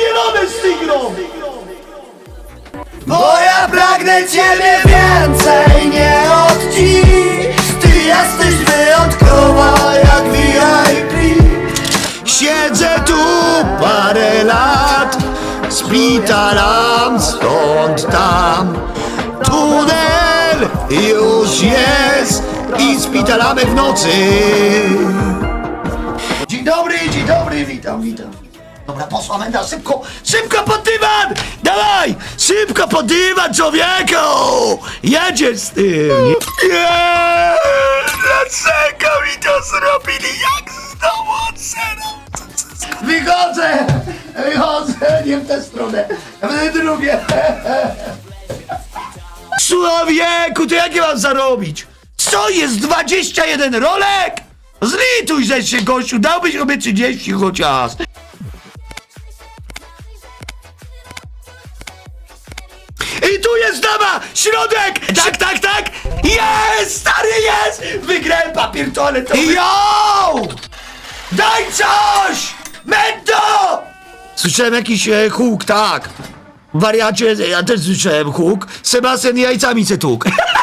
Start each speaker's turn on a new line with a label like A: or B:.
A: powielone z Bo ja pragnę Ciebie więcej, nie od dziś. Ty jesteś wyjątkowa jak VIP Siedzę tu parę lat Spitalam stąd tam. Tunel już jest I spitalamy w nocy. Dzień dobry, dzień dobry, witam, witam. Dobra, posła Menda, szybko, szybko pod dywan! Dawaj, szybko pod dywan, człowieku! Jedziesz z tym! Nie! Dlaczego mi to zrobili? Jak znowu od zera? Wychodzę! Wychodzę, nie w tę stronę, w drugie. Człowieku, to jak ja mam zarobić? Co jest 21 rolek? Zlituj że się gościu, dałbyś sobie 30 chociaż. I tu jest dama! Środek! Tak, tak, tak! Jest! Stary jest! Wygrałem papier toaletowy! Jo! Daj coś! Mendo! Słyszałem jakiś e, huk, tak. Wariacie, ja też słyszałem huk. Sebastian jajcami se tuk.